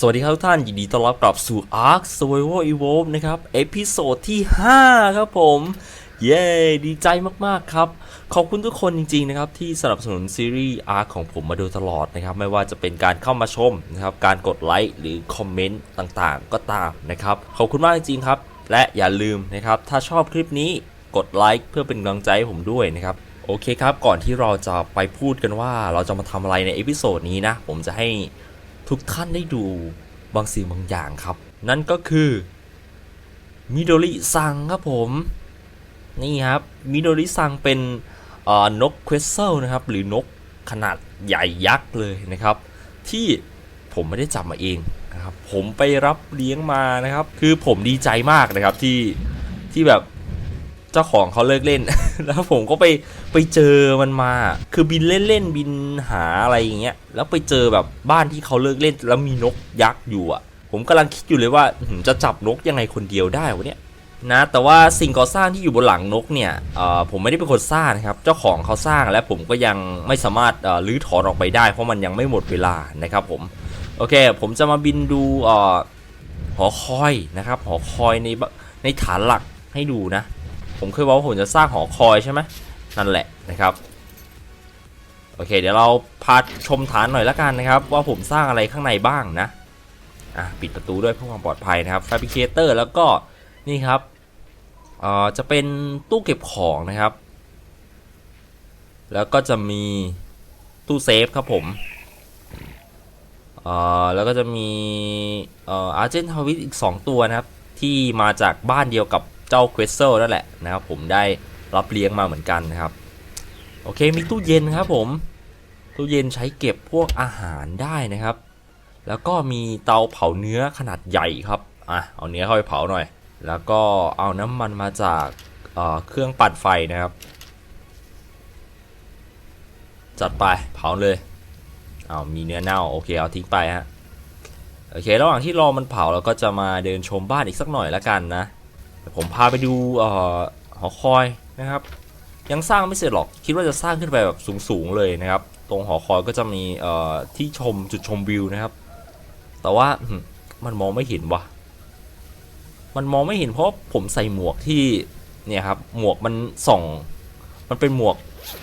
สวัสดีครับทุกท่าน ยินดีต้อนรับกลับสู่ Ark Survival Evolve นะครับ เอพิโซดที่ 5 ครับผม เย้ ดีใจมาก ๆ ครับ ขอบคุณทุกคนจริง ๆ นะครับ ที่สนับสนุนซีรีส์ Ark ของผมมาโดยตลอดนะครับ ไม่ว่าจะเป็นการเข้ามาชมนะครับ การกดไลค์หรือคอมเมนต์ต่างๆ ก็ตามนะครับ ขอบคุณมากจริง ๆ ครับ และอย่าลืมนะครับ ถ้าชอบคลิปนี้กดไลค์เพื่อเป็นกำลังใจให้ผมด้วยนะครับโอเคครับ ก่อนที่เราจะไปพูดกันว่าเราจะมาทำอะไรในเอพิโซดนี้นะ ผมจะให้ ทุกท่านได้ดูบางสิ่งบางอย่างครับ นั่นก็คือมิโดริซังครับผม นี่ครับมิโดริซังเป็นนกเควสเซลนะครับ หรือนกขนาดใหญ่ยักษ์เลยนะครับ ที่ผมไม่ได้จับมาเองนะครับ ผมไปรับเลี้ยงมานะครับ คือผมดีใจมากนะครับที่ที่แบบ เจ้าของเขาเลิกเล่น แล้วผมก็ไปไปเจอมันมา คือบินเล่นๆบินหาอะไรอย่างเงี้ย แล้วไปเจอแบบบ้านที่เขาเลิกเล่น แล้วมีนกยักษ์อยู่อะ ผมกำลังคิดอยู่เลยว่าจะจับนกยังไงคนเดียวได้วะเนี่ยนะแต่ว่าสิ่งก่อสร้างที่อยู่บนหลังนกเนี่ยอ่อผมไม่ได้เป็นคนสร้างนะครับ เจ้าของเขาสร้างและผมก็ยังไม่สามารถเอ่อรื้อถอนออกไปได้ เพราะมันยังไม่หมดเวลานะครับผม โอเค ผมจะมาบินดูอ่อหอคอยนะครับ หอคอยในบในฐานหลักให้ดูนะ ผมเคยบอกว่าผมจะสร้างหอคอยใช่ไหมนั่นแหละนะครับ โอเค เดี๋ยวเราพาชมฐานหน่อยละกันนะครับ ว่าผมสร้างอะไรข้างในบ้างนะอะปิดประตูด้วยเพื่อความปลอดภัยนะครับ Fabricator แล้วก็นี่ครับเอ่อจะเป็นตู้เก็บของนะครับ แล้วก็จะมีตู้เซฟครับผมเอ่อแล้วก็จะมีเอ่ออาร์เจนทวิตอีก 2 ตัวนะครับ ที่มาจากบ้านเดียวกับ เจ้าเควสเซลนั่นแหละนะครับผมได้รับเลี้ยงมาเหมือนกันนะครับ โอเคมีตู้เย็นครับผม ตู้เย็นใช้เก็บพวกอาหารได้นะครับ แล้วก็มีเตาเผาเนื้อขนาดใหญ่ครับอะเอาเนื้อเข้าไปเผาหน่อย แล้วก็เอาน้ำมันมาจากเเครื่องปั่นไฟนะครับ จัดไปเผาเลยเอามีเนื้อเน่าโอเคเอาทิ้งไปฮะโอเค ระหว่างที่รอมันเผาเราก็จะมาเดินชมบ้านอีกสักหน่อยละกันนะ ผมพาไปดูออหอคอยนะครับ ยังสร้างไม่เสร็จหรอกคิดว่าจะสร้างขึ้นไปแบบสูงๆเลยนะครับ ตรงหอคอยก็จะมีที่ชมจุดชมวิวนะครับ แต่ว่ามันมองไม่เห็นวะมันมองไม่เห็นเพราะผมใส่หมวกที่เนี่ยครับหมวกมันส่อง มันเป็นหมวก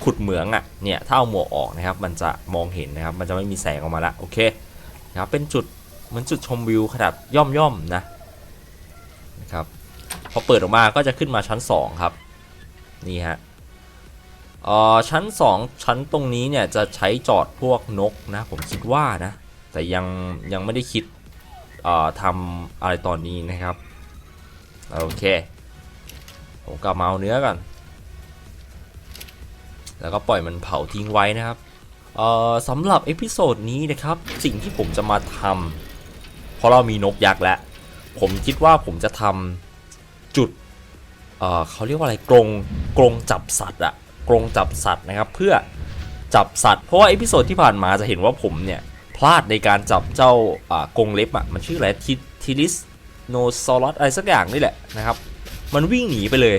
ขุดเหมืองอะ่ะเนี่ยถ้าเอาหมวกออกนะครับ มันจะมองเห็นนะครับ มันจะไม่มีแสงออกมาละโอเคนะครับเป็นจุดเหมือนจุดชมวิวขนาดย่อมๆนะนะครับ พอเปิดออกมาก็จะขึ้นมาชั้น 2 ครับ นี่ฮะอ่อชั้น 2 ชั้นตรงนี้เนี่ยจะใช้จอดพวกนกนะ ผมคิดว่านะ แต่ยังยังไม่ได้คิดอ่อทำอะไรตอนนี้นะครับ โอเค ผมกลับมาเอาเนื้อก่อน แล้วก็ปล่อยมันเผาทิ้งไว้นะครับอ่อสำหรับเอพิโซดนี้นะครับ สิ่งที่ผมจะมาทำเพราะเรามีนกยักษ์แล้ว ผมคิดว่าผมจะทำ เขาเรียกว่าอะไรกรงกรงจับสัตว์อะกรงจับสัตว์นะครับ เพื่อจับสัตว์เพราะว่าเอพิโซดที่ผ่านมาจะเห็นว่าผมเนี่ย พลาดในการจับเจ้ากรงเล็บอะมันชื่ออะไรทิทิลิสโนซอรัสอะไรสักอย่างนี่แหละนะครับ มันวิ่งหนีไปเลย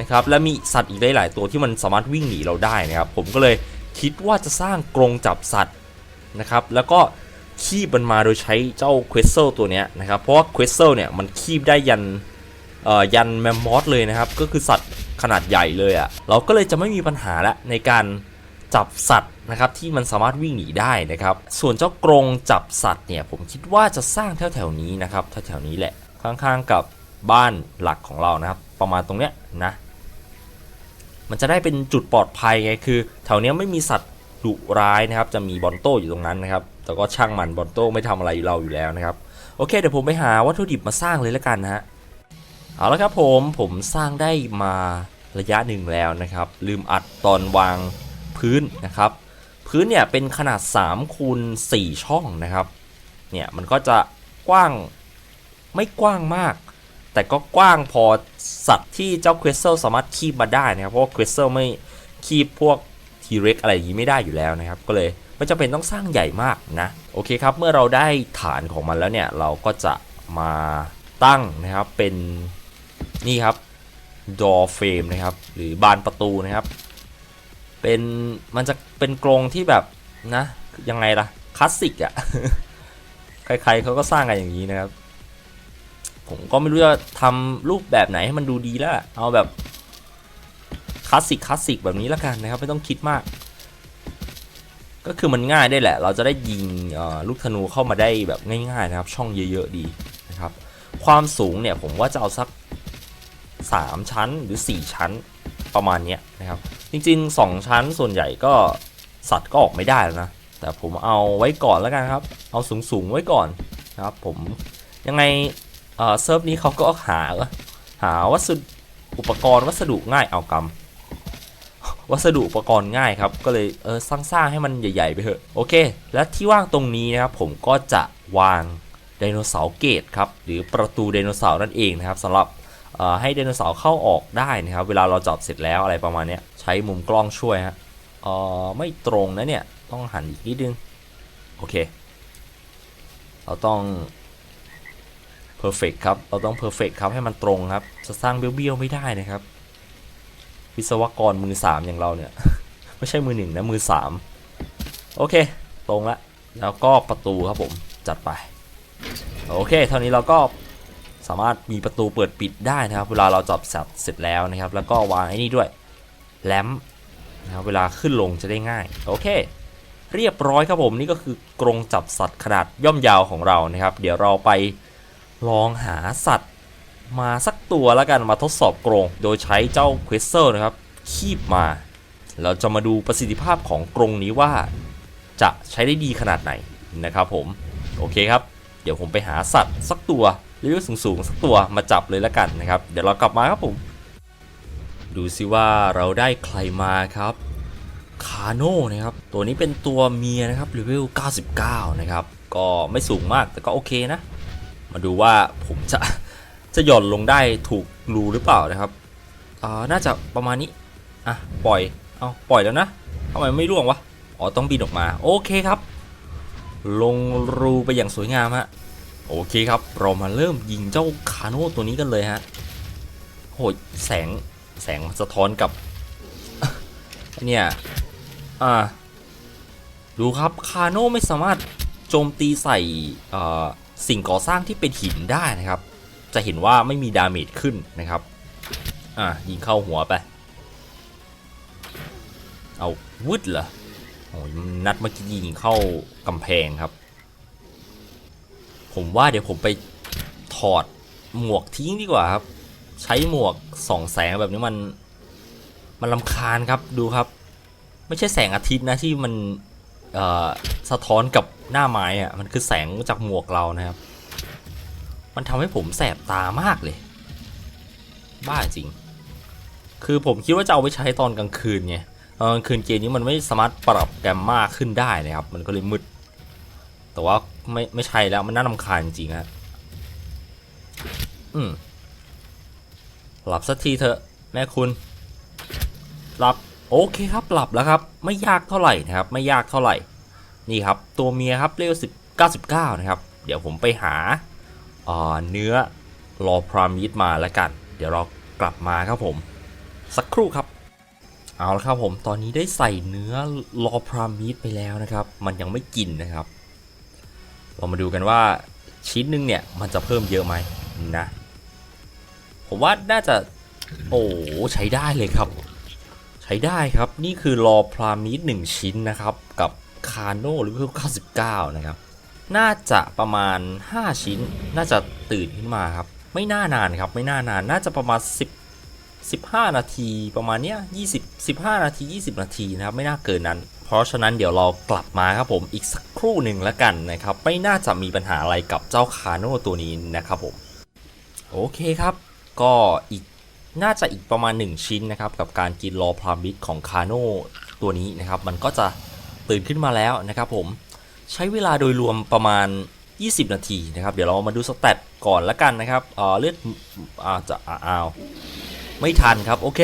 นะครับและมีสัตว์อีกหลายตัวที่มันสามารถวิ่งหนีเราได้นะครับ ผมก็เลยคิดว่าจะสร้างกรงจับสัตว์นะครับ แล้วก็คีบมันมาโดยใช้เจ้าเควสเซลตัวเนี้ยนะครับ เพราะว่าเควสเซลเนี่ยมันคีบได้ยัน ยันแมมมอสเลยนะครับ ก็คือสัตว์ขนาดใหญ่เลยอะ่ะเราก็เลยจะไม่มีปัญหาละในการจับสัตว์นะครับที่มันสามารถวิ่งหนีได้นะครับ ส่วนเจ้ากรงจับสัตว์เนี่ยผมคิดว่าจะสร้างแถวแถวๆนี้นะครับแถวๆนี้แหละข้างๆกับบ้านหลักของเรานะครับ ประมาณตรงเนี้ยนะ มันจะได้เป็นจุดปลอดภัยไงคือ แถวเนี้ยไม่มีสัตว์ดุร้ายนะครับ จะมีบอลโต้อยู่ตรงนั้นนะครับ แต่ก็ช่างมันบอลโต้ไม่ทำอะไรเราอยู่แล้วนะครับ โอเคเดี๋ยวผมไปหาวัตถุดิบมาสร้างเลยแล้วกันนะฮะ เอาละครับผมผมสร้างได้มาระยะหนึ่งแล้วนะครับ ลืมอัดตอนวางพื้นนะครับ พื้นเนี่ยเป็นขนาด3คูณ4ช่องนะครับเนี่ยมันก็จะกว้างไม่กว้างมาก แต่ก็กว้างพอสัตว์ที่เจ้าคริสตัลสามารถคีบมาได้นะครับเพราะคริสตัลไม่คีบพวกทีเร็กอะไรอย่างนี้ไม่ได้อยู่แล้วนะครับ ก็เลยไม่จำเป็นต้องสร้างใหญ่มากนะ โอเคครับ เมื่อเราได้ฐานของมันแล้วเนี่ย เราก็จะมาตั้งนะครับเป็น นี่ครับ door frame นะครับ หรือบานประตูนะครับ เป็นมันจะเป็นกรงที่แบบนะยังไงล่ะคลาสสิกอะ่ะใครๆเขาก็สร้างกันอย่างนี้นะครับ ผมก็ไม่รู้จะทำรูปแบบไหนให้มันดูดีแล้วเอาแบบคลาสสิกคลาสสิกแบบนี้แล้วกันนะครับ ไม่ต้องคิดมาก ก็คือมันง่ายได้แหละ เราจะได้ยิงลูกธนูเข้ามาได้แบบง่ายๆนะครับ ช่องเยอะๆดีนะครับ ความสูงเนี่ยผมว่าจะเอาสัก 3 ชั้นหรือ 4 ชั้นประมาณนี้นะครับ จริง ๆ 2 ชั้นส่วนใหญ่ก็สัตว์ก็ออกไม่ได้แล้วนะ แต่ผมเอาไว้ก่อนแล้วกันครับ เอาสูงๆไว้ก่อนนะครับผมยังไงเซิร์ฟนี้เขาก็หาหาวัสดุอุปกรณ์วัสดุง่ายเอากำวัสดุอุปกรณ์ง่ายครับ ก็เลยเออสร้างๆให้มันใหญ่ ๆ ไปเถอะโอเค และที่ว่างตรงนี้นะครับผมก็จะวางไดโนเสาร์เกตครับหรือประตูไดโนเสาร์นั่นเองนะครับสำหรับ ให้ไดโนเสาร์เข้าออกได้นะครับเวลาเราจับเสร็จแล้วอะไรประมาณนี้ใช้มุมกล้องช่วยฮะเออไม่ตรงนะเนี่ยต้องหันอีกนิดนึงโอเค เราต้อง perfect ครับ เราต้อง perfect ครับให้มันตรงครับจะสร้างเบี้ยวๆไม่ได้นะครับ วิศวกรมือสามอย่างเราเนี่ย ไม่ใช่มือหนึ่งนะ มือสามโอเค ตรงละ แล้วก็ประตูครับผมจัดไป โอเค เท่านี้เราก็ สามารถมีประตูเปิดปิดได้นะครับ เวลาเราจับสัตว์เสร็จแล้วนะครับ แล้วก็วางไอ้นี่ด้วยแลมนะครับเวลาขึ้นลงจะได้ง่าย โอเค เรียบร้อยครับผมนี่ก็คือกรงจับสัตว์ขนาดย่อมยาวของเรานะครับ เดี๋ยวเราไปลองหาสัตว์มาสักตัวแล้วกันมาทดสอบกรง โดยใช้เจ้าเควสเซอร์นะครับ คีบมา เราจะมาดูประสิทธิภาพของกรงนี้ว่า จะใช้ได้ดีขนาดไหนนะครับผม โอเคครับ เดี๋ยวผมไปหาสัตว์สักตัว เลเวลสูงๆสักตัวมาจับเลยแล้วกันนะครับ เดี๋ยวเรากลับมาครับผม ดูซิว่าเราได้ใครมาครับคาโน่นะครับ ตัวนี้เป็นตัวเมียนะครับเลเวล99 นะครับ ก็ไม่สูงมากแต่ก็โอเคนะ มาดูว่าผมจะจะหย่อนลงได้ถูกรูหรือเปล่านะครับอ่าน่าจะประมาณนี้ อะ ปล่อย เอาปล่อยแล้วนะทำไมไม่ร่วงวะ อ๋อ ต้องบินออกมา โอเคครับ ลงรูไปอย่างสวยงามฮะ โอเคครับ เรามาเริ่มยิงเจ้าคาโน่ตัวนี้กันเลยฮะโหยแสงแสงสะท้อนกับเนี่ยอ่าดูครับคาโน่ไม่สามารถโจมตีใส่สิ่งก่อสร้างที่เป็นหินได้นะครับ จะเห็นว่าไม่มีดาเมจขึ้นนะครับอะยิงเข้าหัวไป เอาวึดเหรอโอ้ยนัดเมื่อกี้ยิงเข้ากำแพงครับ ผมว่าเดี๋ยวผมไปถอดหมวกทิ้งดีกว่าครับ ใช้หมวกส่องแสงแบบนี้มัน มันลำคาญครับดูครับ ไม่ใช่แสงอาทิตย์นะที่มันสะท้อนกับหน้าไม้อะมันคือแสงจากหมวกเรานะครับ มันทำให้ผมแสบตามากเลย บ้าจริง คือผมคิดว่าจะเอาไปใช้ตอนกลางคืนไงตอนกลางคืนเกมนี้มันไม่สามารถปรับแกมมาขึ้นได้นะครับ มันก็เลยมืด แต่ว่าไม่ไม่ใช่แล้วมันน่ารำคาญจริงๆฮะอืมหลับสักทีเถอะแม่คุณ หลับโอเคครับหลับแล้วครับ ไม่ยากเท่าไหร่นะครับ ไม่ยากเท่าไหร่ นี่ครับ ตัวเมียครับเลเวลสิบเก้าสิบเก้านะครับ เดี๋ยวผมไปหาอ่าเนื้อรอพรามิดมาแล้วกัน เดี๋ยวเรากลับมาครับผม สักครู่ครับ เอาละครับผมตอนนี้ได้ใส่เนื้อรอพรามิดไปแล้วนะครับ มันยังไม่กินนะครับ เรามาดูกันว่าชิ้นหนึงเนี่ยมันจะเพิ่มเยอะไหมนะ ผมว่าน่าจะ โอ้ใช้ได้เลยครับ ใช้ได้ครับนี่คือรอพรามิดหนึ่งชิ้นนะครับ กับคาโน่หรือเพิ่ม99 นะครับ น่าจะประมาณ 5 ชิ้น น่าจะตื่นขึ้นมาครับ ไม่น่านานครับ ไม่น่านาน น่าจะประมาณ 10 15 นาทีประมาณเนี้ย20 15 นาที 20 นาทีนะครับ ไม่น่าเกินนั้น เพราะฉะนั้นเดี๋ยวเรากลับมาครับผมอีกสักครู่หนึ่งแล้วกันนะครับ ไม่น่าจะมีปัญหาอะไรกับเจ้าคาโน่ตัวนี้นะครับผม โอเคครับ ก็อีกน่าจะอีกประมาณ 1 ชิ้นนะครับ กับการกินรอพรามิดของคาโน่ตัวนี้นะครับ มันก็จะตื่นขึ้นมาแล้วนะครับผมใช้เวลาโดยรวมประมาณ 20 นาทีนะครับ เดี๋ยวเรามาดูสเตตก่อนละกันนะครับเเลือดอาจะอ้าวไม่ทันครับ โอเค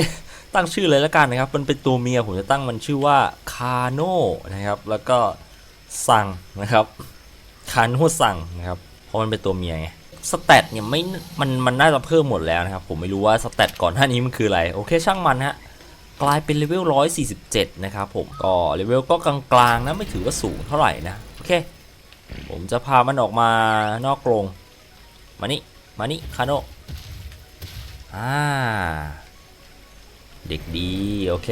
ตั้งชื่อเลยละกันนะครับ มันเป็นตัวเมียผมจะตั้งมันชื่อว่าคาโน่นะครับ แล้วก็สั่งนะครับคาโน่สั่งนะครับ เพราะมันเป็นตัวเมียไงสเตตเนี่ยไม่มันมันน่าจะเพิ่มหมดแล้วนะครับ ผมไม่รู้ว่าสเตตก่อนหน้านี้มันคืออะไรโอเคช่างมันฮะกลายเป็นเลเวล147 นะครับผมก็เลเวลก็กลางๆนะไม่ถือว่าสูงเท่าไหร่นะโอเคผมจะพามันออกมานอกกรงมานี่ มานี่ คาโนอ่า เด็กดีโอเค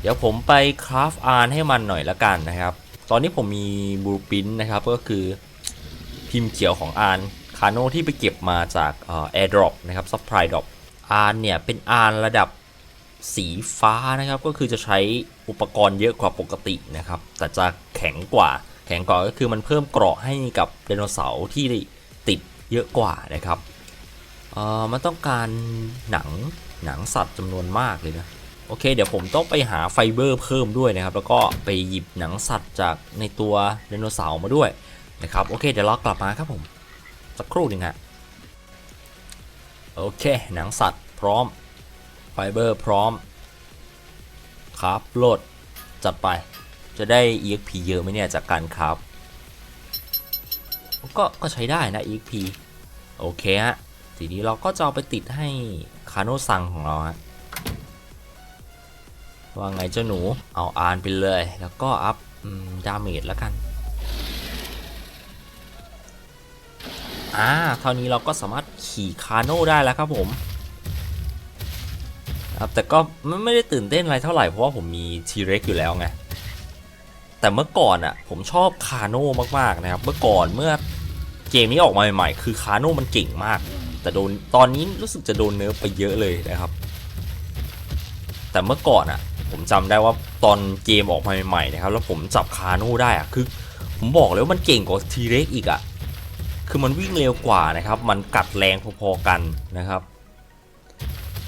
เดี๋ยวผมไปคราฟอาร์ให้มันหน่อยละกันนะครับ ตอนนี้ผมมีบูปินนะครับก็คือพิมพ์เขียวของอาร์คาโนที่ไปเก็บมาจากแอร์ดรอปนะครับซัพพลายดรอปอาร์เนี่ยเป็นอาร์ระดับสีฟ้านะครับก็คือจะใช้อุปกรณ์เยอะกว่าปกตินะครับ แต่จะแข็งกว่า แข็งกว่าก็คือมันเพิ่มเกราะให้กับไดโนเสาร์ที่ติดเยอะกว่านะครับเออมันต้องการหนัง หนังสัตว์จำนวนมากเลยนะโอเคเดี๋ยวผมต้องไปหาไฟเบอร์เพิ่มด้วยนะครับ แล้วก็ไปหยิบหนังสัตว์จากในตัวไดโนเสาร์มาด้วยนะครับโอเคเดี๋ยวเรากลับมาครับผมสักครู่หนึ่งฮะโอเคหนังสัตว์พร้อมไฟเบอร์พร้อมครับโหลดจัดไปจะได้ EXP เยอะไหมเนี่ยจากการครับก็ก็ใช้ได้นะ EXP โอเคฮะ ทีนี้เราก็จะเอาไปติดให้คาโนซังของเราฮะว่าไงเจ้าหนูเอาอ่านไปเลย แล้วก็อัพดาเมจแล้วกันอ่าเท่านี้เราก็สามารถขี่คาโน่ได้แล้วครับผมครับแต่ก็ไม่ไม่ได้ตื่นเต้นอะไรเท่าไหร่เพราะว่าผมมีทีเร็กอยู่แล้วไงแต่เมื่อก่อนอะผมชอบคาโน่มากๆนะครับเมื่อก่อนเมื่อเกมนี้ออกมาใหม่ๆคือคาโน่มันเก่งมาก แต่โดนตอนนี้รู้สึกจะโดนเนิร์ฟไปเยอะเลยนะครับ แต่เมื่อก่อนอะ ผมจำได้ว่าตอนเกมออกมาใหม่ๆนะครับ แล้วผมจับคาโน่ได้อะคือ ผมบอกเลยว่ามันเก่งกว่าทีเร็กอีกอะคือมันวิ่งเร็วกว่านะครับ มันกัดแรงพอๆกันนะครับ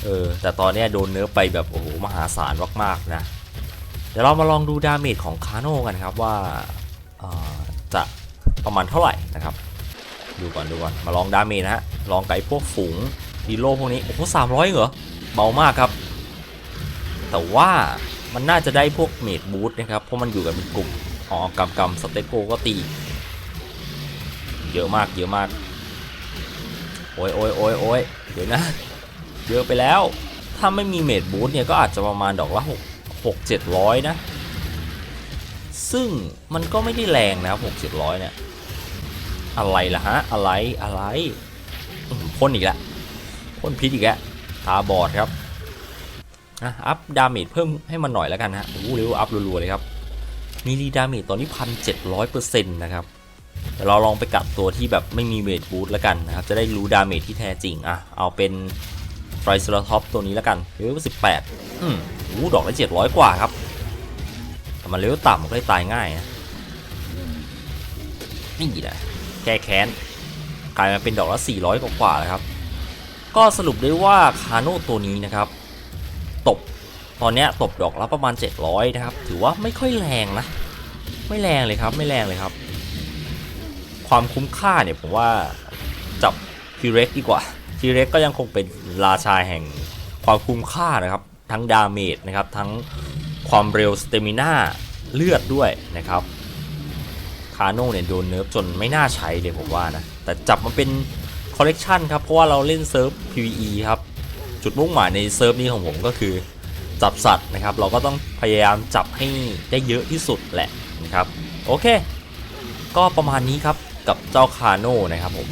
เออแต่ตอนนี้โดนเนื้อไปแบบโอ้โหมหาศาลมากๆนะเดี๋ยวเรามาลองดูดาเมจของคาโน่กันครับว่าจะประมาณเท่าไหร่นะครับ ดูก่อนดูก่อนมาลองดาเมจนะฮะลองไก่พวกฝูงดีโลพวกนี้โอ้โหสามร้อยเหรอเบามากครับ แต่ว่ามันน่าจะได้พวกเมดบูทนะครับเพราะมันอยู่กันเป็นกลุ่มอ๋อกำกำสเตปโกก็ตีเยอะมากเยอะมากโอ้ยโอ้ยโอ้ยโอ้ยเดี๋ยวนะ เยอะไปแล้ว ถ้าไม่มีเมดบูทเนี่ยก็อาจจะประมาณดอกละหกหกเจ็ดร้อยนะ ซึ่งมันก็ไม่ได้แรงนะครับหกเจ็ดร้อยเนี่ย อะไรล่ะฮะ อะไรอะไรพ่นอีกแล้วพ่นพิษอีกแล้วตาบอดครับนะอัพดาเมจเพิ่มให้มันหน่อยแล้วกันฮะโอ้โหเร็วอัพรัวๆเลยครับมีรีดาเมจตอนนี้พันเจ็ดร้อยเปอร์เซ็นต์นะครับเดี๋ยวเราลองไปกัดตัวที่แบบไม่มีเวทบูทแล้วกันนะครับ จะได้รู้ดาเมจที่แท้จริงอะเอาเป็นไฟสโลท็อปตัวนี้แล้วกันเลเวลสิบแปดอืมโอ้ดอกละเจ็ดร้อยกว่าครับ แต่มันเลเวลต่ำมันก็เลยตายง่ายนะนี่แหละ แก้แค้นกลายมาเป็นดอกละ 400 กว่าแล้วครับ ก็สรุปได้ว่าคาโน่ตัวนี้นะครับ ตบตอนนี้ตบดอกละประมาณ 700 นะครับ ถือว่าไม่ค่อยแรงนะ ไม่แรงเลยครับไม่แรงเลยครับ ความคุ้มค่าเนี่ยผมว่าจับทีเร็กดีกว่าทีเร็กก็ยังคงเป็นราชาแห่งความคุ้มค่านะครับ ทั้งดาเมจนะครับทั้งความเร็วสเตมิน่าเลือดด้วยนะครับาโน่เนี่ยโดนเนิร์ฟจนไม่น่าใช้เลยผมว่านะ แต่จับมาเป็นคอลเลกชันครับ เพราะว่าเราเล่นเซิร์ฟ PVE ครับ จุดมุ่งหมายในเซิร์ฟนี้ของผมก็คือจับสัตว์นะครับ เราก็ต้องพยายามจับให้ได้เยอะที่สุดแหละนะครับ โอเค ก็ประมาณนี้ครับกับเจ้าคาโน่นะครับผม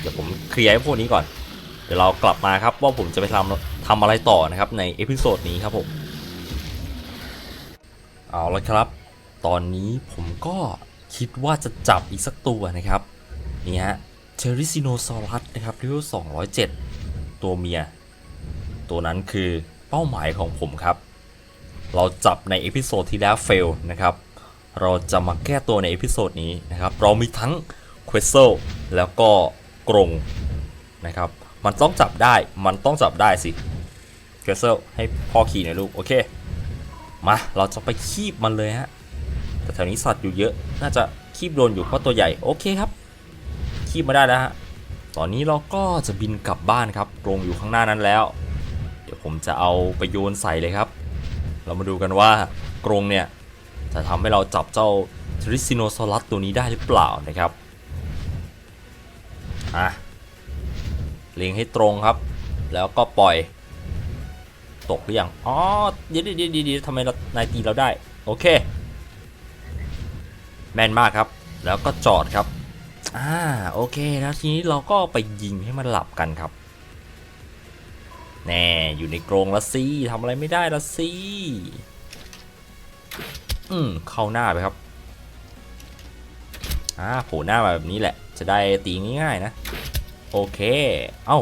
เดี๋ยวผมเคลียร์พวกนี้ก่อน เดี๋ยวเรากลับมาครับว่าผมจะไปทำทำอะไรต่อนะครับในเอพิโซดนี้ครับผม เอาละครับ ตอนนี้ผมก็ คิดว่าจะจับอีกสักตัวนะครับ นี่ฮะเชอริซิโนซอรัสนะครับเลเวล207 ตัวเมีย ตัวนั้นคือเป้าหมายของผมครับ เราจับในเอพิโซดที่แล้วเฟลนะครับ เราจะมาแก้ตัวในเอพิโซดนี้นะครับ เรามีทั้งเควสเซลแล้วก็กรงนะครับ มันต้องจับได้ มันต้องจับได้สิเควสเซลให้พ่อขี่หน่อยลูก โอเค มา เราจะไปคีบมันเลยฮะ ถวนี้สัตว์อยู่เยอะ น่าจะคีบโดนอยู่เพราะตัวใหญ่ โอเคครับ คีบมาได้แล้วฮะ ตอนนี้เราก็จะบินกลับบ้านครับกรงอยู่ข้างหน้านั้นแล้ว เดี๋ยวผมจะเอาไปโยนใส่เลยครับ เรามาดูกันว่ากรงเนี่ยจะทำให้เราจับเจ้าทริซิโนซอรัสตัวนี้ได้หรือเปล่านะครับ อะ เล็งให้ตรงครับ แล้วก็ปล่อย ตกหรือยัง อ๋อ เดี๋ยวเดี๋ยวเดี๋ยวเดี๋ยวทำไมเรานายตีเราได้ โอเค แม่นมากครับ แล้วก็จอดครับ อ่าโอเคแล้วทีนี้เราก็ไปยิงให้มันหลับกันครับ แน่อยู่ในกรงละสิทำอะไรไม่ได้ละสิอืมเข้าหน้าไปครับอ่าโผล่หน้ามาแบบนี้แหละ จะได้ตีง่ายๆนะ โอเค เอ้า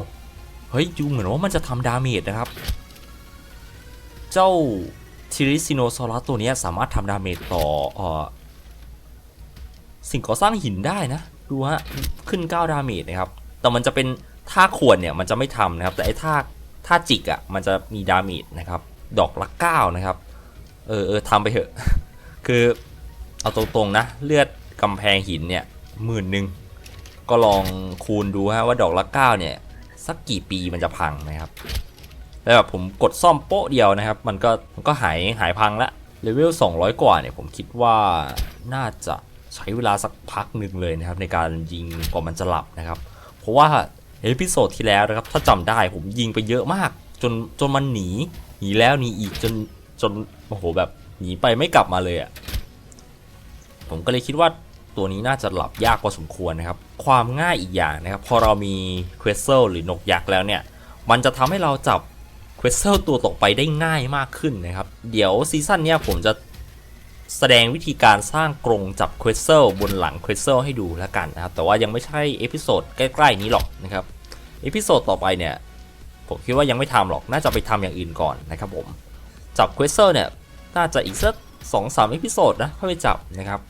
เฮ้ยดูเหมือนว่ามันจะทำดาเมจนะครับ เจ้าทิริซิโนซอรัสตัวนี้สามารถทำดาเมจต่อเอ่อ สิ่งก่อสร้างหินได้นะ ดูฮะ ขึ้น 9 ดาเมจนะครับ แต่มันจะเป็นท่าขวดเนี่ยมันจะไม่ทำนะครับ แต่ไอ้ท่าท่าจิกอะ่ะมันจะมีดาเมจนะครับ ดอกละ9นะครับ เออเออทำไปเถอะ คือเอาตรงๆนะ เลือดกำแพงหินเนี่ยหมื่นหนึ่งก็ลองคูณดูฮะว่าดอกละ9เนี่ยสักกี่ปีมันจะพังนะครับแล้วแบบผมกดซ่อมโป๊ะเดียวนะครับ มันก็มันก็หายหายพังละเลเวล200 กว่าเนี่ยผมคิดว่าน่าจะ ใช้เวลาสักพักหนึ่งเลยนะครับ ในการยิงกว่ามันจะหลับนะครับ เพราะว่าเอพิโซดที่แล้วนะครับ ถ้าจำได้ผมยิงไปเยอะมาก จนจนมันหนีหนีแล้วหนีอีกจนจนโอ้โหแบบหนีไปไม่กลับมาเลยอะ่ะผมก็เลยคิดว่าตัวนี้น่าจะหลับยากพอสมควรนะครับ ความง่ายอีกอย่างนะครับ พอเรามีเควสเซลหรือนกยักษ์แล้วเนี่ย มันจะทำให้เราจับเควสเซลตัวต่อไปได้ง่ายมากขึ้นนะครับ เดี๋ยวซีซั่นเนี้ยผมจะ แสดงวิธีการสร้างกรงจับเควสเซลบนหลังเควสเซลให้ดูแล้วกันนะครับ แต่ว่ายังไม่ใช่เอพิโซดใกล้ๆนี้หรอกนะครับเอพิโซดต่อไปเนี่ย ผมคิดว่ายังไม่ทำหรอกน่าจะไปทำอย่างอื่นก่อนนะครับผม จับเควสเซลเนี่ยน่าจะอีกสักสองสามเอพิโซดนะค่อยไปจับนะครับ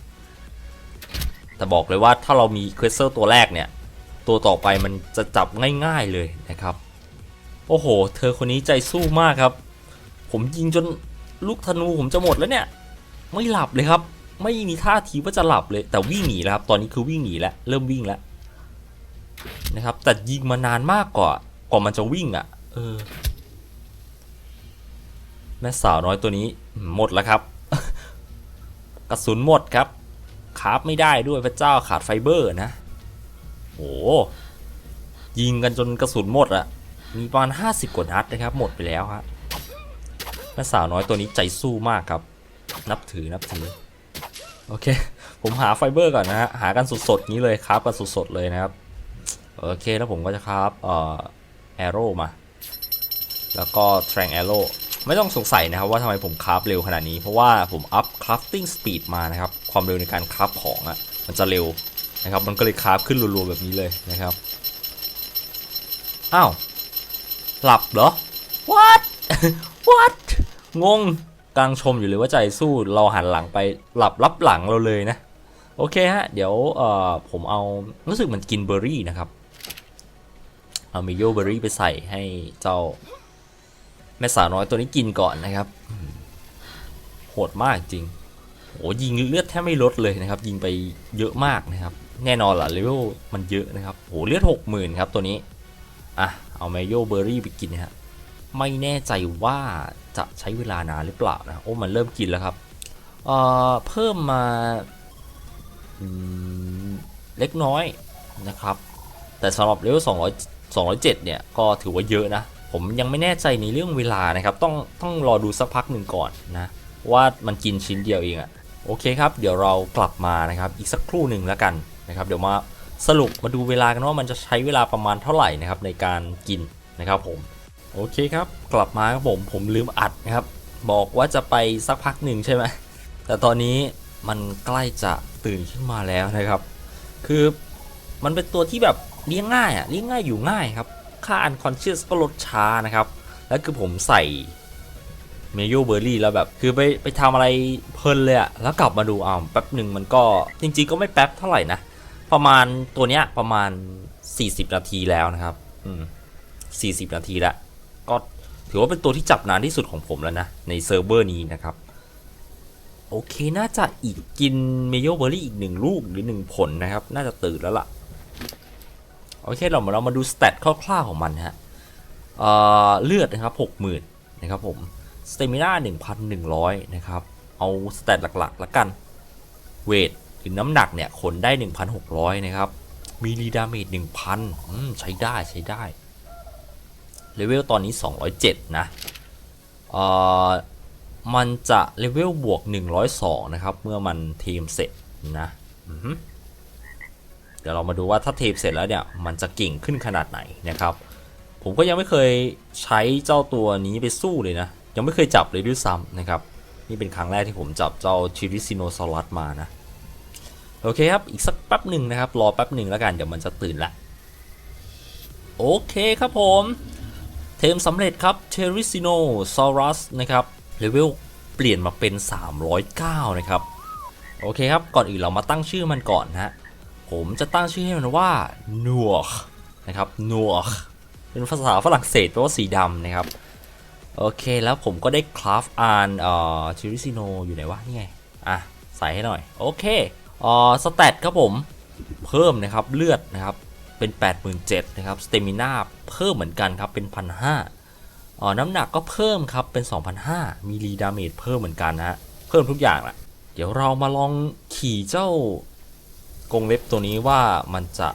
แต่บอกเลยว่าถ้าเรามีเควสเซลตัวแรกเนี่ย ตัวต่อไปมันจะจับง่ายๆเลยนะครับ โอ้โห เธอคนนี้ใจสู้มากครับ ผมยิงจนลูกธนูผมจะหมดแล้วเนี่ย ไม่หลับเลยครับ ไม่มีท่าทีว่าจะหลับเลย แต่วิ่งหนีแล้วครับ ตอนนี้คือวิ่งหนีแล้ว เริ่มวิ่งแล้วนะครับ แต่ยิงมานานมากกว่า กว่ามันจะวิ่งอะ่ะ เออ แม่สาวน้อยตัวนี้หมดแล้วครับ กระสุนหมดครับคาฟไม่ได้ด้วยพระเจ้าขาดไฟเบอร์นะโอ้ยิงกันจนกระสุนหมดอะมีประมาณ 50 กว่านัดนะครับ หมดไปแล้วครับแม่สาวน้อยตัวนี้ใจสู้มากครับ นับถือนับถือโอเค ผมหาไฟเบอร์ก่อนนะฮะ หากันสดๆนี้เลยครับกันสดๆเลยนะครับ โอเคแล้วผมก็จะครับเอ่อแอโร่มา แล้วก็แทงแอโร่ไม่ต้องสงสัยนะครับว่าทำไมผมคราฟเร็วขนาดนี้ เพราะว่าผมอัพคราฟติ้งสปีดมานะครับ ความเร็วในการคราฟของอะ่ะ มันจะเร็วนะครับ มันก็เลยคราฟขึ้นรัวๆแบบนี้เลยนะครับ อ้าว หลับเหรอ what what งง กำลังชมอยู่เลยว่าใจสู้เราหันหลังไปหลับรับหลังเราเลยนะ โอเคฮะ เดี๋ยวเอ่อผมเอารู้สึกมันกินเบอร์รี่นะครับ เอามิโยเบอร์รี่ไปใส่ให้เจ้า แม่สาวน้อยตัวนี้กินก่อนนะครับโหดมากจริงโอ้ยิงเลือดแทบไม่ลดเลยนะครับ ยิงไปเยอะมากนะครับ แน่นอนล่ะเลเวลมันเยอะนะครับโหเลือดหกหมื่นครับตัวนี้อะเอาเมโยเบอร์รี่ไปกินนะฮะ ไม่แน่ใจว่าจะใช้เวลานานหรือเปล่านะ โอ้ มันเริ่มกินแล้วครับ เอ่อ เพิ่มมาเล็กน้อยนะครับ แต่สำหรับเลเวล200 207 เนี่ย ก็ถือว่าเยอะนะ ผมยังไม่แน่ใจในเรื่องเวลานะครับ ต้องต้องรอดูสักพักหนึ่งก่อนนะ ว่ามันกินชิ้นเดียวเองอะโอเคครับ เดี๋ยวเรากลับมานะครับ อีกสักครู่หนึ่งแล้วกันนะครับ เดี๋ยวมาสรุปมาดูเวลากันว่ามันจะใช้เวลาประมาณเท่าไหร่นะครับในการกินนะครับผม โอเคครับ กลับมาครับผมผมลืมอัดนะครับ บอกว่าจะไปสักพักหนึ่งใช่ไหมแต่ตอนนี้มันใกล้จะตื่นขึ้นมาแล้วนะครับ คือมันเป็นตัวที่แบบเลี้ยงง่ายอะเลี้ยงง่ายอยู่ง่ายครับ ค่า unconscious ก็ลดช้านะครับ แล้วคือผมใส่เมโยเบอร์รี่แล้วแบบคือไปไปทำอะไรเพลินเลยอะแล้วกลับมาดูอ้าวแป๊บหนึ่งมันก็จริง ๆ ก็ไม่แป๊บเท่าไหร่นะ ประมาณตัวเนี้ยประมาณ 40 นาทีแล้วนะครับ อืม40 นาทีแล้ว ก็ถือว่าเป็นตัวที่จับนานที่สุดของผมแล้วนะ ในเซิร์ฟเวอร์นี้นะครับ โอเคน่าจะอีกกินเมโยเบอร์รี่อีกหนึ่งลูกหรือหนึ่งผลนะครับ น่าจะตื่นแล้วล่ะ โอเคเรามาเรามาดูสเตตคร่าวๆของมันฮะเอ่อเลือดนะครับ60,000นะครับผมสเตมิน่า1,100นะครับ เอาสเตตหลักๆแล้วกันเวทถึงน้ำหนักเนี่ยขนได้ 1,600 นะครับ มีรีดาเมจ1,000 ใช้ได้ใช้ได้ เลเวลตอนนี้ 207 นะเอ่อมันจะเลเวลบวก 102 นะครับ เมื่อมันเทมเสร็จนะอือฮึดี๋ยวเรามาดูว่าถ้าเทปเสร็จแล้วเนี่ย มันจะเก่งขึ้นขนาดไหนนะครับ ผมก็ยังไม่เคยใช้เจ้าตัวนี้ไปสู้เลยนะ ยังไม่เคยจับเลยด้วยซ้ำนะครับ นี่เป็นครั้งแรกที่ผมจับเจ้าชิริซิโนซอรัสมานะ โอเคครับ อีกสักแป๊บหนึ่งนะครับ รอแป๊บหนึ่งแล้วกัน เดี๋ยวมันจะตื่นละ โอเคครับผม เทมสำเร็จครับเทริซิโนซอรัสนะครับเลเวลเปลี่ยนมาเป็น 309 นะครับ โอเคครับ ก่อนอื่นเรามาตั้งชื่อมันก่อนนะฮะผมจะตั้งชื่อให้มันว่านัวนะครับนัวเป็นภาษาฝรั่งเศสแปลว่าสีดำนะครับ โอเคแล้วผมก็ได้คราฟอานเอ่อชิริซิโนอยู่ไหนวะนี่ไง อะ ใส่ให้หน่อย โอเคเอ่อสเตตครับผมเพิ่มนะครับเลือดนะครับ เป็น 87,000นะครับสเตมิน่าเพิ่มเหมือนกันครับเป็น 1,500อ๋อน้ำหนักก็เพิ่มครับเป็น 2,500มีรีดาเมจเพิ่มเหมือนกันนะฮะเพิ่มทุกอย่างแหละเดี๋ยวเรามาลองขี่เจ้ากรงเล็บตัวนี้ว่ามันจะ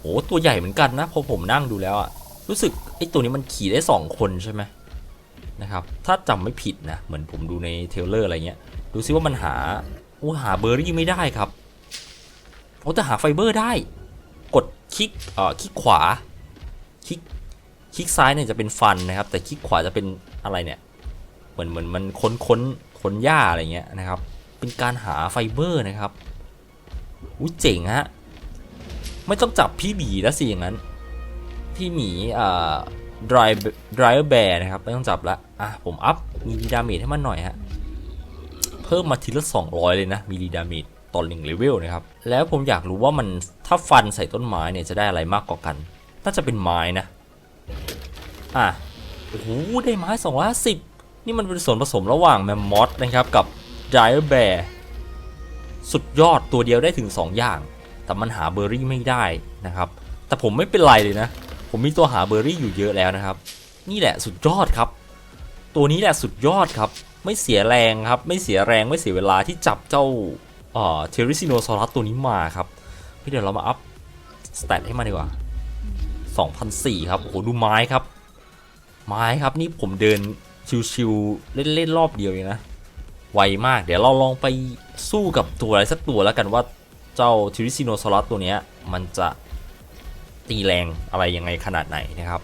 โอ้ตัวใหญ่เหมือนกันนะพอผมนั่งดูแล้วอะรู้สึกไอ้ตัวนี้มันขี่ได้ 2 คนใช่ไหมนะครับถ้าจำไม่ผิดนะเหมือนผมดูในเทเลอร์อะไรเงี้ยดูซิว่ามันหาโอ้หาเบอร์รี่ไม่ได้ครับโอ้แต่หาไฟเบอร์ได้ กดคลิกเอ่อคลิกขวาคลิกคลิกซ้ายเนี่ยจะเป็นฟันนะครับ แต่คลิกขวาจะเป็นอะไรเนี่ย เหมือนเหมือนมันค้นค้นค้นหญ้าอะไรเงี้ยนะครับ เป็นการหาไฟเบอร์นะครับอุ้ยเจ๋งฮะไม่ต้องจับพี่หมีแล้วสิอย่างนั้น พี่หมีอ่า dry dry bear นะครับ ไม่ต้องจับละอะผมอัพมีดีดาเมจให้มันหน่อยฮะเพิ่มมาทีละ200 เลยนะมีดีดาเมจ ต่อหนึ่งเลเวลนะครับ แล้วผมอยากรู้ว่ามันถ้าฟันใส่ต้นไม้เนี่ยจะได้อะไรมากกว่ากัน น่าจะเป็นไม้นะ อะ โอ้โห ได้ไม้250นี่มันเป็นส่วนผสมระหว่างแมมมอสนะครับ กับ d i ร์แบร์สุดยอดตัวเดียวได้ถึง 2 อย่าง แต่มันหาเบอร์รี่ไม่ได้นะครับ แต่ผมไม่เป็นไรเลยนะ ผมมีตัวหาเบอร์รี่อยู่เยอะแล้วนะครับ นี่แหละสุดยอดครับ ตัวนี้แหละสุดยอดครับ ไม่เสียแรงครับ ไม่เสียแรงไม่เสียเวลาที่จับเจ้า เอ่อเทริซิโนซอรัสตัวนี้มาครับพี่เดี๋ยวเรามาอัพสเตตให้มันดีกว่า2004ครับ โอ้โห ดูไม้ครับ ไม้ครับนี่ผมเดินชิวๆเล่นๆรอบเดียวเองนะ ไวมาก เดี๋ยวเราลองไปสู้กับตัวอะไรสักตัวแล้วกันว่าเจ้าทิริซิโนซอรัสตัวนี้มันจะตีแรงอะไรยังไงขนาดไหนนะครับ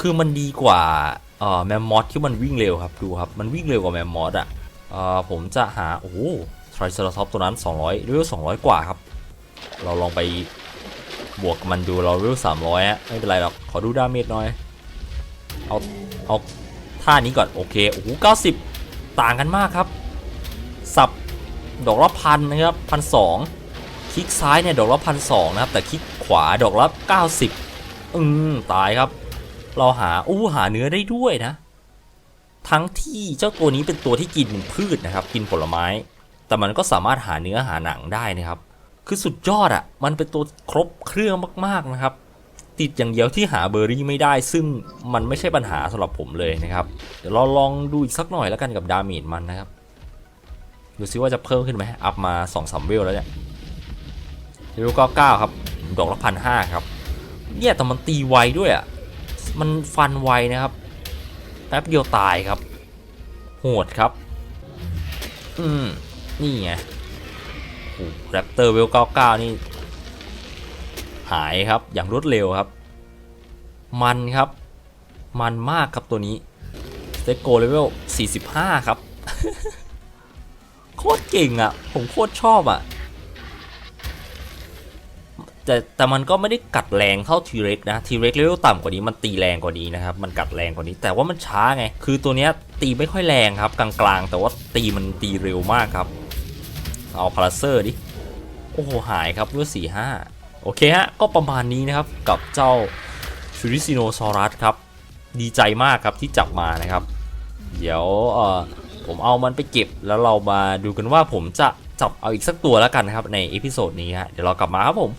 คือมันดีกว่าเอ่อแมมมอสที่มันวิ่งเร็วครับดูครับ มันวิ่งเร็วกว่าแมมมอสอะ ผมจะหา โอ้ทริเซอราทอปตัวนั้น 200เรียก200 กว่าครับ เราลองไปบวกมันดูเราเรียก300อะไม่เป็นไรหรอก ขอดูดาเมจหน่อย เอา เอาท่านี้ก่อน โอเค โอ้โห90ต่างกันมากครับ สับดอกละพันนะครับพันสองคลิกซ้ายเนี่ย ดอกละพันสองนะครับ แต่คลิกขวาดอกละ90อืมตายครับ เราหาอู้หาเนื้อได้ด้วยนะ ทั้งที่เจ้าตัวนี้เป็นตัวที่กินพืชนะครับ กินผลไม้ แต่มันก็สามารถหาเนื้อหาหนังได้นะครับ คือสุดยอดอะ่ะ มันเป็นตัวครบเครื่องมากๆนะครับ ติดอย่างเดียวที่หาเบอร์รี่ไม่ได้ ซึ่งมันไม่ใช่ปัญหาสำหรับผมเลยนะครับ เดี๋ยวเราลองดูอีกสักหน่อยแล้วกันกับดาเมจมันนะครับ ดูซิว่าจะเพิ่มขึ้นไหมอัพมา2อสามเวลแล้วเนี่ยเลเวลเก้าครับ ดอกละพันห้าครับเนี่ยแต่มันตีไวด้วยอะ่ะ มันฟันไวนะครับ ป๊บเดียวตายครับ โหดครับ อืม นี่ไงโอ้แรปเตอร์เวล99นี่ หายครับอย่างรวดเร็วครับ มันครับ มันมากครับตัวนี้สเตโกเลเวล45 ครับ โคตรเก่งอะ ผมโคตรชอบอะ แต่แต่มันก็ไม่ได้กัดแรงเท่าทีเร็กนะทีเร็กเลเวลต่ำกว่านี้มันตีแรงกว่านี้นะครับมันกัดแรงกว่านี้ แต่ว่ามันช้าไง คือตัวเนี้ยตีไม่ค่อยแรงครับกลางๆ แต่ว่าตีมันตีเร็วมากครับ เอาพาราเซอร์ดิโอ้โหหายครับด้วยสี่ห้าโอเคฮะก็ประมาณนี้นะครับกับเจ้าชูริซิโนซอรัสครับ ดีใจมากครับที่จับมานะครับ เดี๋ยวเอ่อผมเอามันไปเก็บแล้วเรามาดูกันว่าผมจะจับเอาอีกสักตัวแล้วกันนะครับในเอพิโซดนี้ฮะเดี๋ยวเรากลับมาครับผม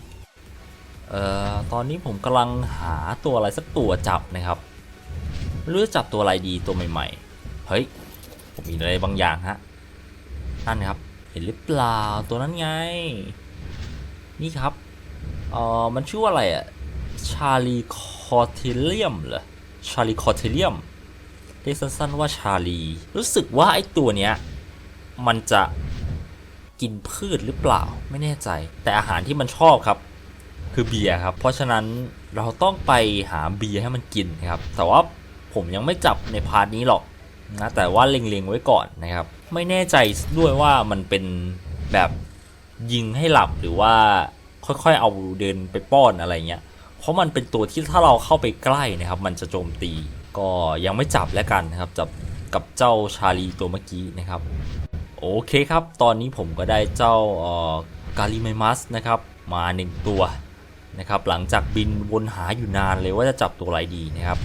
เอ่อตอนนี้ผมกำลังหาตัวอะไรสักตัวจับนะครับไม่รู้จะจับตัวอะไรดีตัวใหม่ๆ เฮ้ย ผมมีอะไรบางอย่างฮะ นั่นครับ เห็นหรือเปล่าตัวนั้นไง นี่ครับ เอ่อ มันชื่อว่าอะไรอะชาลีคอเทเลียมเหรอ ชาลีคอเทเลียม เรียกสั้นๆว่าชาลี รู้สึกว่าไอ้ตัวเนี้ย มันจะกินพืชหรือเปล่า ไม่แน่ใจ แต่อาหารที่มันชอบครับ คือเบียร์ครับ เพราะฉะนั้นเราต้องไปหาเบียร์ให้มันกินนะครับ แต่ว่าผมยังไม่จับในพาร์ทนี้หรอกนะแต่ว่าเล็งๆไว้ก่อนนะครับ ไม่แน่ใจด้วยว่ามันเป็นแบบยิงให้หลับหรือว่าค่อยๆเอาเดินไปป้อนอะไรเงี้ย เพราะมันเป็นตัวที่ถ้าเราเข้าไปใกล้นะครับ มันจะโจมตี ก็ยังไม่จับแล้วกันนะครับ จับกับเจ้าชาลีตัวเมื่อกี้นะครับ โอเคครับ ตอนนี้ผมก็ได้เจ้ากาลิเมมัสนะครับ มาหนึ่งตัว นะครับหลังจากบินวนหาอยู่นานเลยว่าจะจับตัวอะไรดีนะครับ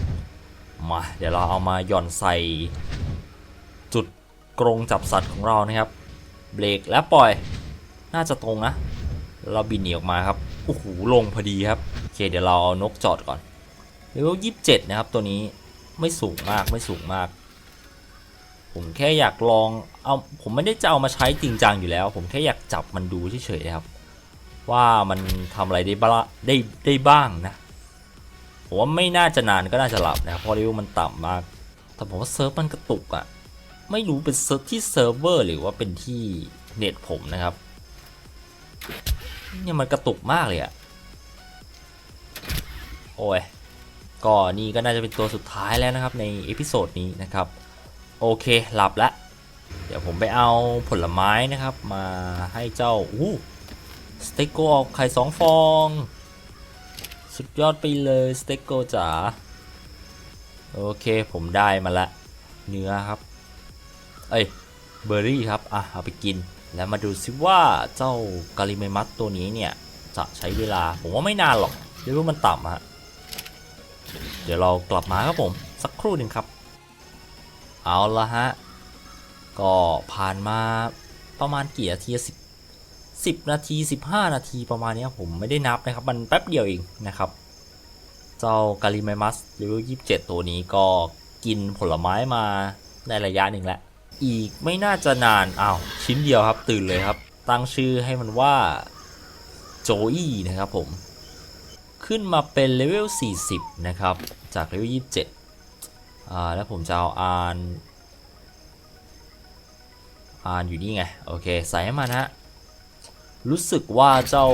มาเดี๋ยวเราเอามาหย่อนใส่ จุดกรงจับสัตว์ของเรานะครับเบรกและปล่อยน่าจะตรงนะ เราบินหนีออกมาครับโอ้โหลงพอดีครับโอเคเดี๋ยวเราเอานกจอดก่อนเลเวลยี่สิบเจ็ดนะครับตัวนี้ไม่สูงมากไม่สูงมาก ผมแค่อยากลองเอาผมไม่ได้จะเอามาใช้จริงจังอยู่แล้ว ผมแค่อยากจับมันดูเฉยๆนะครับ ว่ามันทำอะไรได้บ้างได้ได้บ้างนะผมว่าไม่น่าจะนานก็น่าจะหลับนะเพราะเลเวลมันต่ำมาก แต่ผมว่าเซิร์ฟมันกระตุกอะไม่รู้เป็นเซิร์ฟที่เซิร์ฟเวอร์หรือว่าเป็นที่เน็ตผมนะครับ เนี่ยมันกระตุกมากเลยอะโอ้ย ก็นี่ก็น่าจะเป็นตัวสุดท้ายแล้วนะครับในเอพิโซดนี้นะครับ โอเคหลับแล้วเดี๋ยวผมไปเอาผลไม้นะครับ มาให้เจ้าอู้ สเต็กโกออกไข่สองฟอง สุดยอดไปเลยสเต็กโกจ๋าโอเคผมได้มาละ เนื้อครับ เอ้ยเบอร์รี่ครับ อะ เอาไปกิน แล้วมาดูซิว่าเจ้ากาลิเมมัสตัวนี้เนี่ย จะใช้เวลา ผมว่าไม่นานหรอกเรียวมันต่ำฮะ เดี๋ยวเรากลับมาครับผม สักครู่หนึ่งครับ เอาละฮะ ก็ผ่านมาประมาณกี่นาทีสิบ สิบนาทีสิบห้านาทีประมาณนี้ผมไม่ได้นับนะครับ มันแป๊บเดียวเองนะครับ เจ้ากาลิเมมัสเลเวลยี่สิบเจ็ดตัวนี้ก็กินผลไม้มาในระยะหนึ่งแล้วอีกไม่น่าจะนานอ้าวชิ้นเดียวครับตื่นเลยครับ ตั้งชื่อให้มันว่าโจอี้นะครับผม ขึ้นมาเป็นเลเวล40 นะครับ จากเลเวล27อ่าแล้วผมจะเอาอานอานอยู่นี่ไง โอเค ใส่ให้มันฮะ รู้สึกว่าเจ้า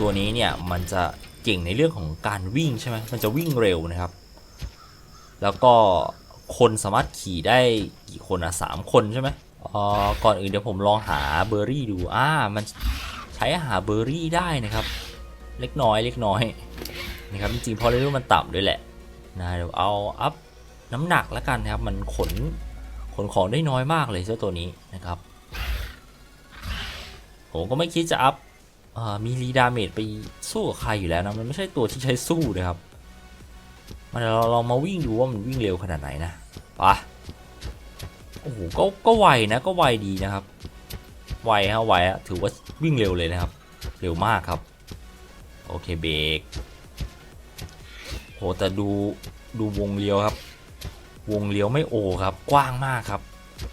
ตัวนี้เนี่ยมันจะเก่งในเรื่องของการวิ่งใช่ไหมมันจะวิ่งเร็วนะครับ แล้วก็คนสามารถขี่ได้กี่คนอะสามคนใช่ไหมอ่าก่อนอื่นเดี๋ยวผมลองหาเบอร์รี่ดูอ่ามันใช้หาเบอร์รี่ได้นะครับ เล็กน้อยเล็กน้อยนะครับจริงๆเพราะเลเวลมันต่ำด้วยแหละนะเดี๋ยวเอาอัพน้ำหนักแล้วกันนะครับ มันขนขนของได้น้อยมากเลยเจ้าตัวนี้นะครับ ผมก็ไม่คิดจะอัพอมีรีดาเมจไปสู้กับใครอยู่แล้วนะ มันไม่ใช่ตัวที่ใช้สู้นะครับมาเราลองมาวิ่งดูว่ามันวิ่งเร็วขนาดไหนนะไปะโอ้โหก็ก็ไวนะก็ไวดีนะครับ ไวฮะไวอะถือว่าวิ่งเร็วเลยนะครับ เร็วมากครับ โอเคเบรกโหแต่ดูดูวงเลี้ยวครับ วงเลี้ยวไม่โอครับ กว้างมากครับ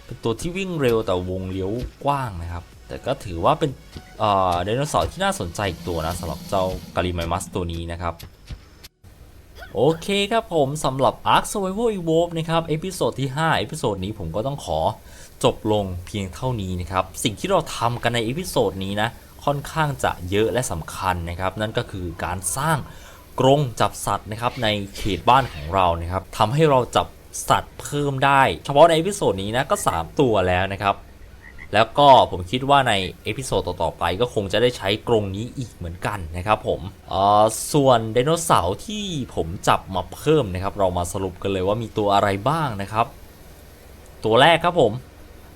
เป็นตัวที่วิ่งเร็วแต่วงเลี้ยวกว้างนะครับ แต่ก็ถือว่าเป็นไดโนเสาร์ที่น่าสนใจอีกตัวนะสำหรับเจ้ากาลิไมมัสตัวนี้นะครับ โอเคครับผมสำหรับ Ark Survival Evolve นะครับเอพิโซดที่5เอพิโซดนี้ผมก็ต้องขอจบลงเพียงเท่านี้นะครับ สิ่งที่เราทำกันในเอพิโซดนี้นะค่อนข้างจะเยอะและสำคัญนะครับ นั่นก็คือการสร้างกรงจับสัตว์นะครับในเขตบ้านของเรานะครับทำให้เราจับสัตว์เพิ่มได้ เฉพาะในเอพิโซดนี้นะก็ 3 ตัวแล้วนะครับ แล้วก็ผมคิดว่าในเอพิโซดต่อๆไปก็คงจะได้ใช้กรงนี้อีกเหมือนกันนะครับผมเอ่อส่วนไดโนเสาร์ที่ผมจับมาเพิ่มนะครับ เรามาสรุปกันเลยว่ามีตัวอะไรบ้างนะครับ ตัวแรกครับผม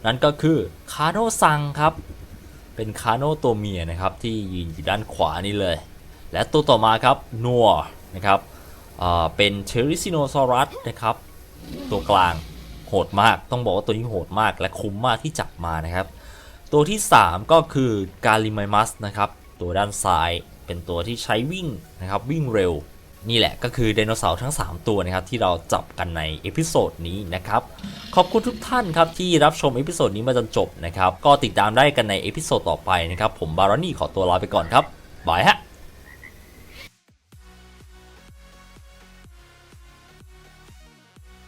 นั่นก็คือคาโนซังครับ เป็นคาโนตัวเมียนะครับที่ยืนอยู่ด้านขวานี่เลย และตัวต่อมาครับนัวนะครับเออเป็นเชอริซิโนซอรัสนะครับ ตัวกลาง โหดมากต้องบอกว่าตัวนี้โหดมากและคุ้มมากที่จับมานะครับ ตัวที่ 3 ก็คือกาลิไมมัสนะครับ ตัวด้านซ้ายเป็นตัวที่ใช้วิ่งนะครับวิ่งเร็ว นี่แหละก็คือไดโนเสาร์ทั้ง 3 ตัวนะครับที่เราจับกันในเอพิโซดนี้นะครับ ขอบคุณทุกท่านครับที่รับชมเอพิโซดนี้มาจนจบนะครับ ก็ติดตามได้กันในเอพิโซดต่อไปนะครับ ผมบารอนี่ขอตัวลาไปก่อนครับบายฮะ